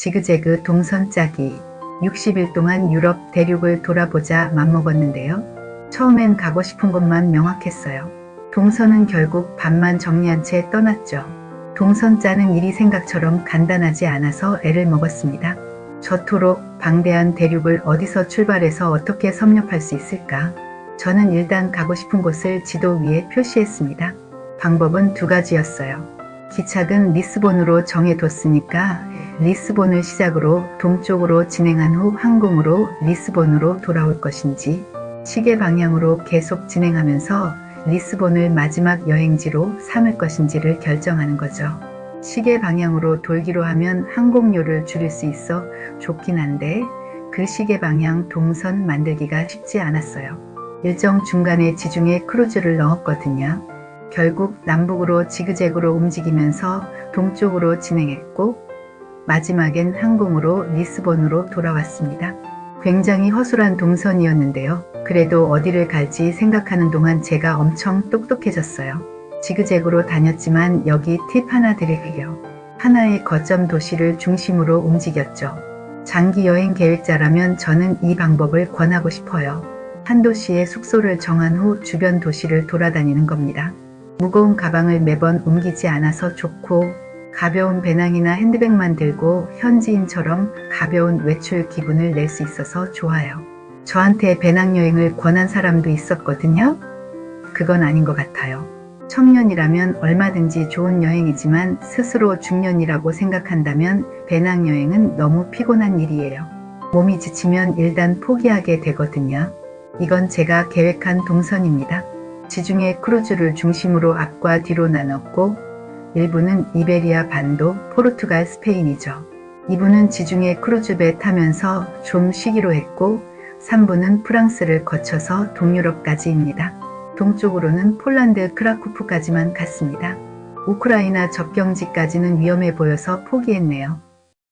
지그재그 동선 짜기 60일 동안 유럽 대륙을 돌아보자 맘먹었는데요. 처음엔 가고 싶은 곳만 명확했어요. 동선은 결국 반만 정리한 채 떠났죠. 동선 짜는 일이 생각처럼 간단하지 않아서 애를 먹었습니다. 저토록 방대한 대륙을 어디서 출발해서 어떻게 섭렵할 수 있을까? 저는 일단 가고 싶은 곳을 지도 위에 표시했습니다. 방법은 두 가지였어요. 기착은 리스본으로 정해뒀으니까 리스본을 시작으로 동쪽으로 진행한 후 항공으로 리스본으로 돌아올 것인지 시계 방향으로 계속 진행하면서 리스본을 마지막 여행지로 삼을 것인지를 결정하는 거죠. 시계 방향으로 돌기로 하면 항공료를 줄일 수 있어 좋긴 한데 그 시계 방향 동선 만들기가 쉽지 않았어요. 일정 중간에 지중해 크루즈를 넣었거든요. 결국 남북으로 지그재그로 움직이면서 동쪽으로 진행했고 마지막엔 항공으로 리스본으로 돌아왔습니다. 굉장히 허술한 동선이었는데요. 그래도 어디를 갈지 생각하는 동안 제가 엄청 똑똑해졌어요. 지그재그로 다녔지만 여기 팁 하나 드릴게요. 하나의 거점 도시를 중심으로 움직였죠. 장기 여행 계획자라면 저는 이 방법을 권하고 싶어요. 한 도시에 숙소를 정한 후 주변 도시를 돌아다니는 겁니다. 무거운 가방을 매번 옮기지 않아서 좋고 가벼운 배낭이나 핸드백만 들고 현지인처럼 가벼운 외출 기분을 낼 수 있어서 좋아요. 저한테 배낭 여행을 권한 사람도 있었거든요. 그건 아닌 것 같아요. 청년이라면 얼마든지 좋은 여행이지만 스스로 중년이라고 생각한다면 배낭 여행은 너무 피곤한 일이에요. 몸이 지치면 일단 포기하게 되거든요. 이건 제가 계획한 동선입니다. 지중해 크루즈를 중심으로 앞과 뒤로 나눴고 일부는 이베리아 반도, 포르투갈, 스페인이죠. 2부는 지중해 크루즈배 타면서 좀 쉬기로 했고 3부는 프랑스를 거쳐서 동유럽까지입니다. 동쪽으로는 폴란드 크라쿠프까지만 갔습니다. 우크라이나 접경지까지는 위험해 보여서 포기했네요.